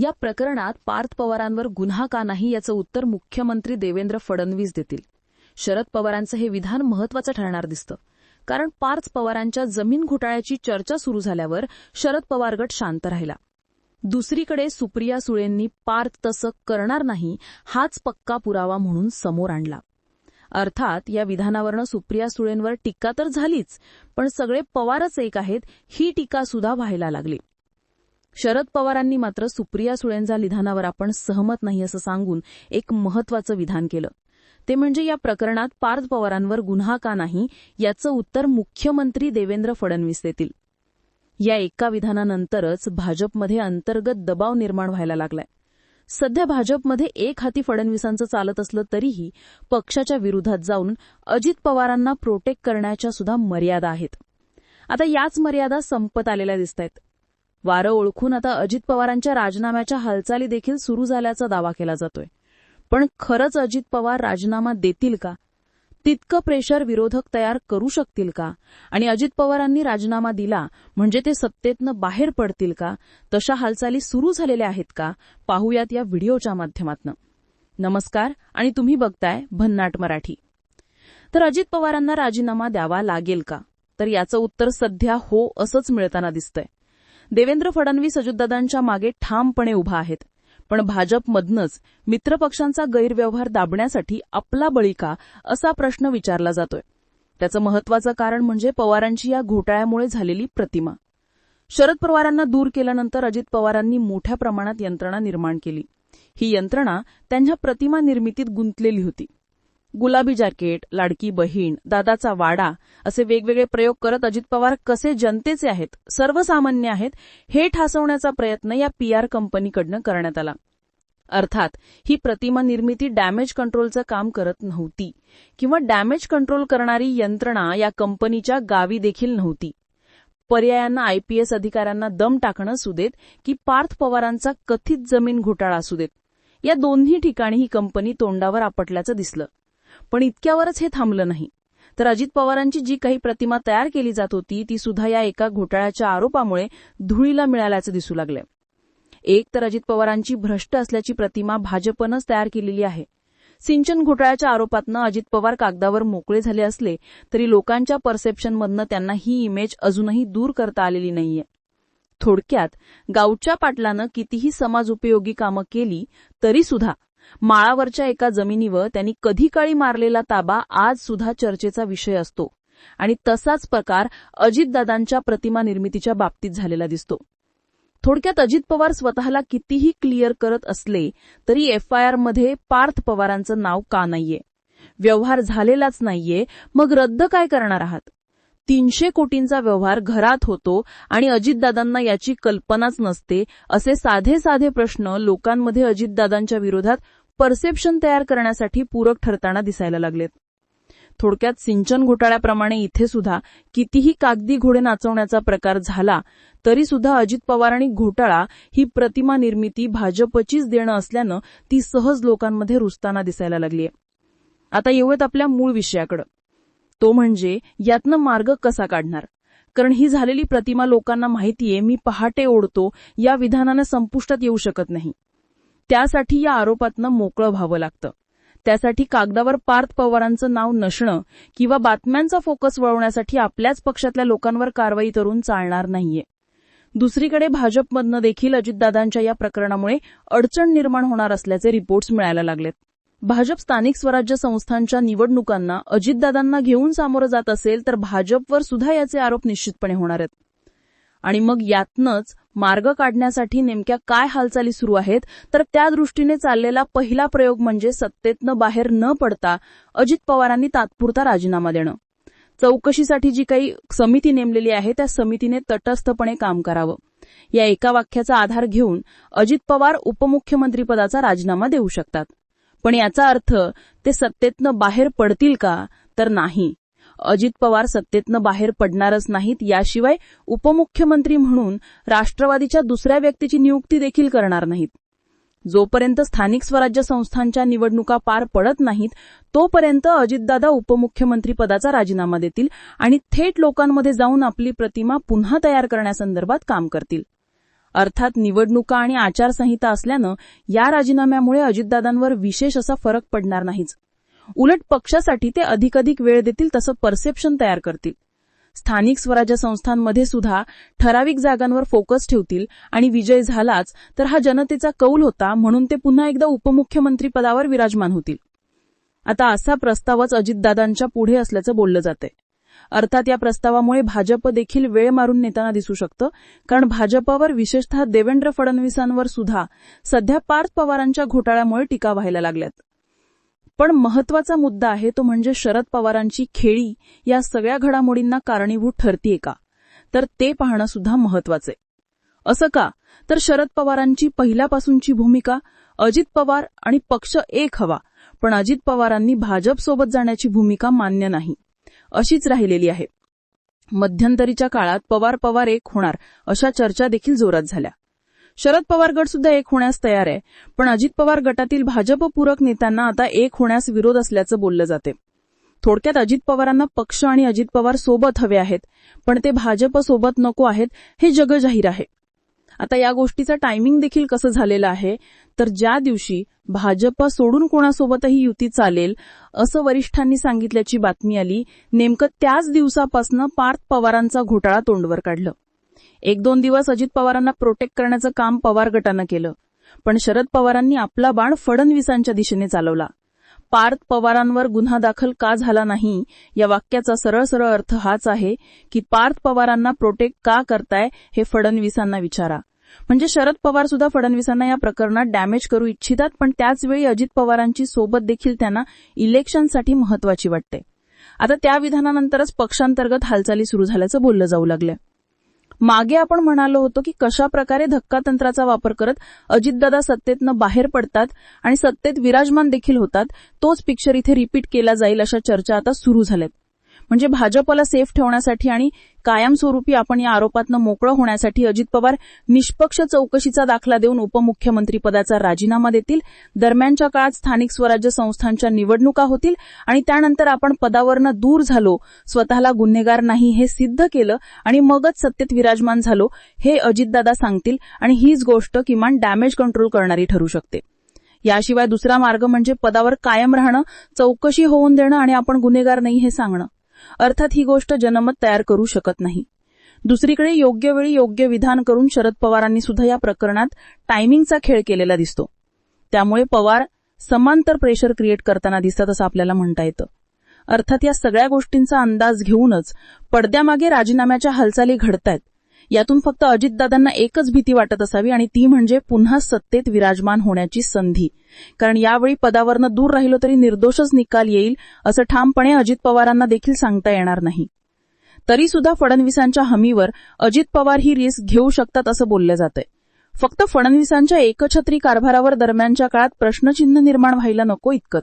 या प्रकरणात पार्थ पवारांवर गुन्हा का नाही याचं उत्तर मुख्यमंत्री देवेंद्र फडणवीस देतील. शरद पवारांचं हे विधान महत्वाचं ठरणार दिसतं. कारण पार्थ पवारांच्या जमीन घोटाळ्याची चर्चा सुरू झाल्यावर शरद पवार गट शांत राहिला. दुसरीकडे सुप्रिया सुळेंनी पार्थ तसं करणार नाही हाच पक्का पुरावा म्हणून समोर आणला. अर्थात या विधानावरनं सुप्रिया सुळेंवर टीका तर झालीच पण सगळे पवारच एक आहेत ही टीका सुद्धा व्हायला लागली. शरद पवारांनी मात्र सुप्रिया सुळेंच्या विधानावर आपण सहमत नाही असं सांगून एक महत्वाचं विधान केलं. ते म्हणजे या प्रकरणात पार्थ पवारांवर गुन्हा का नाही याचं उत्तर मुख्यमंत्री देवेंद्र फडणवीस देतील. या एका विधानानंतरच भाजपमध्ये अंतर्गत दबाव निर्माण व्हायला लागलाय. सध्या भाजपमध्ये एक हाती फडणवीसांचं चालत असलं तरीही पक्षाच्या विरोधात जाऊन अजित पवारांना प्रोटेक्ट करण्याच्या सुद्धा मर्यादा आहेत. आता याच मर्यादा संपत आलेल्या दिसत आहेत वारं ओळखून आता अजित पवारांच्या राजीनाम्याच्या हालचाली देखील सुरू झाल्याचा दावा केला जातोय. पण खरंच अजित पवार राजीनामा देतील का? तितकं प्रेशर विरोधक तयार करू शकतील का? आणि अजित पवारांनी राजीनामा दिला म्हणजे ते सत्तेतनं बाहेर पडतील का? तशा हालचाली सुरू झालेल्या आहेत का? पाहूयात या व्हिडिओच्या माध्यमातून. नमस्कार आणि तुम्ही बघताय भन्नाट मराठी. तर अजित पवारांना राजीनामा द्यावा लागेल का? तर याचं उत्तर सध्या हो असंच मिळताना दिसतंय. देवेंद्र फडणवीस अजितदादांच्या मागे ठामपणे उभा आहेत. पण भाजपमधनच मित्रपक्षांचा गैरव्यवहार दाबण्यासाठी आपला बळी का असा प्रश्न विचारला जातोय. त्याचं महत्वाचं कारण म्हणजे पवारांची या घोटाळ्यामुळे झालेली प्रतिमा. शरद पवारांना दूर केल्यानंतर अजित पवारांनी मोठ्या प्रमाणात यंत्रणा निर्माण केली. ही यंत्रणा त्यांच्या प्रतिमा निर्मितीत गुंतलेली होती. गुलाबी जॅकेट लाडकी बहीण दादाचा वाडा असे वेगवेगळे प्रयोग करत अजित पवार कसे जनतेचे आहेत सर्वसामान्य आहेत हे ठासवण्याचा प्रयत्न या पीआर कंपनीकडनं करण्यात आला. अर्थात ही प्रतिमा निर्मिती डॅमेज कंट्रोलचं काम करत नव्हती किंवा डॅमेज कंट्रोल करणारी यंत्रणा या कंपनीच्या गावी देखील नव्हती. पर्यायांना आयपीएस अधिकाऱ्यांना दम टाकणं असू देत की पार्थ पवारांचा कथित जमीन घोटाळा असू देत. या दोन्ही ठिकाणी ही कंपनी तोंडावर आपटल्याचं दिसलं. पण इतक्यावरच हे थांबलं नाही. तर अजित पवारांची जी काही प्रतिमा तयार केली जात होती ती सुद्धा या एका घोटाळ्याच्या आरोपामुळे धुळीला मिळाल्याचं दिसू लागलं एक तर अजित पवारांची भ्रष्ट असल्याची प्रतिमा भाजपनंच तयार केलेली आहे. सिंचन घोटाळ्याच्या आरोपातनं अजित पवार कागदावर मोकळे झाले असले तरी लोकांच्या परसेप्शनमधनं त्यांना ही इमेज अजूनही दूर करता आलेली नाहीये. थोडक्यात गावच्या पाटलानं कितीही समाजोपयोगी कामं केली तरी सुद्धा माळावरच्या एका जमिनीवर त्यांनी कधी काळी मारलेला ताबा आज सुद्धा चर्चेचा विषय असतो. आणि तसाच प्रकार अजितदादांच्या प्रतिमा निर्मितीच्या बाबतीत झालेला दिसतो. थोडक्यात अजित पवार स्वतःला कितीही क्लिअर करत असले तरी एफआयआरमध्ये पार्थ पवारांचं नाव का नाहीये? व्यवहार झालेलाच नाहीये मग रद्द काय करणार आहात? तीनशे कोटींचा व्यवहार घरात होतो आणि अजितदादांना याची कल्पनाच नसते असे साधे साधे प्रश्न लोकांमध्ये अजितदादांच्या विरोधात परसेप्शन तयार करण्यासाठी पूरक ठरताना दिसायला लागलेत. थोडक्यात सिंचन घोटाळ्याप्रमाणे इथे सुद्धा कितीही कागदी घोडे नाचवण्याचा प्रकार झाला तरी सुद्धा अजित पवार आणि घोटाळा ही प्रतिमा निर्मिती भाजपचीच देणं असल्यानं ती सहज लोकांमध्ये रुजताना दिसायला लागलीय. आता येऊयात आपल्या मूळ विषयाकडे. तो म्हणजे यातनं मार्ग कसा काढणार? कारण ही झालेली प्रतिमा लोकांना माहितीये मी पहाटे ओढतो या विधानानं संपुष्टात येऊ शकत नाही. त्यासाठी या आरोपातनं मोकळं व्हावं लागतं. त्यासाठी कागदावर पार्थ पवारांचं नाव नसणं किंवा बातम्यांचा फोकस वळवण्यासाठी आपल्याच पक्षातल्या लोकांवर कारवाई करून चालणार नाहीये. दुसरीकडे भाजपमधनं देखील अजितदादांच्या या प्रकरणामुळे अडचण निर्माण होणार असल्याचे रिपोर्ट्स मिळायला लागलेत. भाजप स्थानिक स्वराज्य संस्थांच्या निवडणुकांना अजितदादांना घेऊन सामोरं जात असेल तर भाजपवर सुद्धा याचे आरोप निश्चितपणे होणार आहेत. आणि मग यातनंच मार्ग काढण्यासाठी नेमक्या काय हालचाली सुरू आहेत? तर त्या दृष्टीने चाललेला पहिला प्रयोग म्हणजे सत्तेतनं बाहेर न पडता अजित पवारांनी तात्पुरता राजीनामा देणं. चौकशीसाठी जी काही समिती नेमलेली आहे त्या समितीने तटस्थपणे काम करावं. या एका वाक्याचा आधार घेऊन अजित पवार उपमुख्यमंत्रीपदाचा राजीनामा देऊ शकतात. पण याचा अर्थ ते सत्तेतनं बाहेर पडतील का? तर नाही. अजित पवार सत्तेतनं बाहेर पडणारच नाहीत. याशिवाय उपमुख्यमंत्री म्हणून राष्ट्रवादीच्या दुसऱ्या व्यक्तीची नियुक्ती देखील करणार नाहीत. जोपर्यंत स्थानिक स्वराज्य संस्थांच्या निवडणुका पार पडत नाहीत तोपर्यंत अजितदादा उपमुख्यमंत्री पदाचा राजीनामा देतील आणि थेट लोकांमध्ये जाऊन आपली प्रतिमा पुन्हा तयार करण्यासंदर्भात काम करतील. अर्थात निवडणुका आणि आचारसंहिता असल्यानं या राजीनाम्यामुळे अजितदादांवर विशेष असा फरक पडणार नाहीच. उलट पक्षासाठी ते अधिकाधिक वेळ देतील तसं परसेप्शन तयार करतील. स्थानिक स्वराज्य संस्थांमध्ये सुद्धा ठराविक जागांवर फोकस ठेवतील आणि विजय झालाच तर हा जनतेचा कौल होता म्हणून ते पुन्हा एकदा उपमुख्यमंत्री पदावर विराजमान होतील. आता असा प्रस्तावच अजितदादांच्या पुढे असल्याचं बोललं जातंय. अर्थात या प्रस्तावामुळे भाजप देखील वेळ मारून नेताना दिसू शकतं कारण भाजपावर विशेषतः देवेंद्र फडणवीसांवर सुद्धा सध्या पार्थ पवारांच्या घोटाळ्यामुळे टीका व्हायला लागल्यात. पण महत्त्वाचा मुद्दा आहे तो म्हणजे शरद पवारांची खेळी या सगळ्या घडामोडींना कारणीभूत ठरतीये का? तर ते पाहणं सुद्धा महत्वाचं आहे असं का? तर शरद पवारांची पहिल्यापासूनची भूमिका अजित पवार आणि पक्ष एक हवा पण अजित पवारांनी भाजपसोबत जाण्याची भूमिका मान्य नाही अशीच राहिलेली आहे. मध्यंतरीच्या काळात पवार पवार एक होणार अशा चर्चा देखील जोरात झाल्या. शरद पवार गट सुद्धा एक होण्यास तयार आहे. पण अजित पवार गटातील भाजप पूरक नेत्यांना आता एक होण्यास विरोध असल्याचं बोललं जाते. थोडक्यात अजित पवारांना पक्ष आणि अजित पवार सोबत हवे आहेत. पण ते भाजप सोबत नको आहेत हे जगजाहीर आहे. आता या गोष्टीचं टायमिंग देखील कसं झालेलं आहे? तर ज्या दिवशी भाजप सोडून कोणासोबतही युती चालेल असं वरिष्ठांनी सांगितल्याची बातमी आली नेमकं त्याच दिवसापासून पार्थ पवारांचा घोटाळा तोंडवर काढलं. एक दोन दिवस अजित पवारांना प्रोटेक्ट करण्याचं काम पवार गटानं केलं. पण शरद पवारांनी आपला बाण फडणवीसांच्या दिशेने चालवला. पार्थ पवारांवर गुन्हा दाखल का झाला नाही या वाक्याचा सरळ सरळ अर्थ हाच आहे की पार्थ पवारांना प्रोटेक्ट का करताय हे फडणवीसांना विचारा. म्हणजे शरद पवार सुद्धा फडणवीसांना या प्रकरणात डॅमेज करू इच्छितात पण त्याचवेळी अजित पवारांची सोबत देखील त्यांना इलेक्शनसाठी महत्वाची वाटते. आता त्या विधानानंतरच पक्षांतर्गत हालचाली सुरू झाल्याचं बोललं जाऊ लागलं मागे आपण म्हणालो होतो की कशा प्रकारे धक्का तंत्राचा वापर करत अजितदादा सत्तेतनं बाहेर पडतात आणि सत्तेत विराजमान देखील होतात तोच पिक्चर इथे रिपीट केला जाईल अशा चर्चा आता सुरू झाल्यात. म्हणजे भाजपला सेफ ठेवण्यासाठी आणि कायमस्वरूपी आपण या आरोपातनं मोकळं होण्यासाठी अजित पवार निष्पक्ष चौकशीचा दाखला देऊन उपमुख्यमंत्रीपदाचा राजीनामा देतील. दरम्यानच्या काळात स्थानिक स्वराज्य संस्थांच्या निवडणुका होतील आणि त्यानंतर आपण पदावरनं दूर झालो. स्वतःला गुन्हेगार नाही हे सिद्ध केलं आणि मगच सत्तेत विराजमान झालो हे अजितदादा सांगतील आणि हीच गोष्ट किमान डॅमेज कंट्रोल करणारी ठरू शकते. याशिवाय दुसरा मार्ग म्हणजे पदावर कायम राहणं चौकशी होऊन देणं आणि आपण गुन्हेगार नाही हे सांगणं. अर्थात ही गोष्ट जनमत तयार करू शकत नाही. दुसरीकडे योग्य वेळी योग्य विधान करून शरद पवारांनी सुद्धा या प्रकरणात टायमिंगचा खेळ केलेला दिसतो. त्यामुळे पवार समांतर प्रेशर क्रिएट करताना दिसतात असं आपल्याला म्हणता येतं. अर्थात या सगळ्या गोष्टींचा अंदाज घेऊनच पडद्यामागे राजीनाम्याच्या हालचाली घडतायत. यातून फक्त अजितदादांना एकच भीती वाटत असावी आणि ती म्हणजे पुन्हा सत्तेत विराजमान होण्याची संधी. कारण यावेळी पदावरनं दूर राहिलो तरी निर्दोषच निकाल येईल असं ठामपणे अजित पवारांना देखील सांगता येणार नाही. तरी सुद्धा फडणवीसांच्या हमीवर अजित पवार ही रिस्क घेऊ शकतात असं बोललं जातंय. फक्त फडणवीसांच्या एकछत्री कारभारावर दरम्यानच्या काळात प्रश्नचिन्ह निर्माण व्हायला नको इतकं.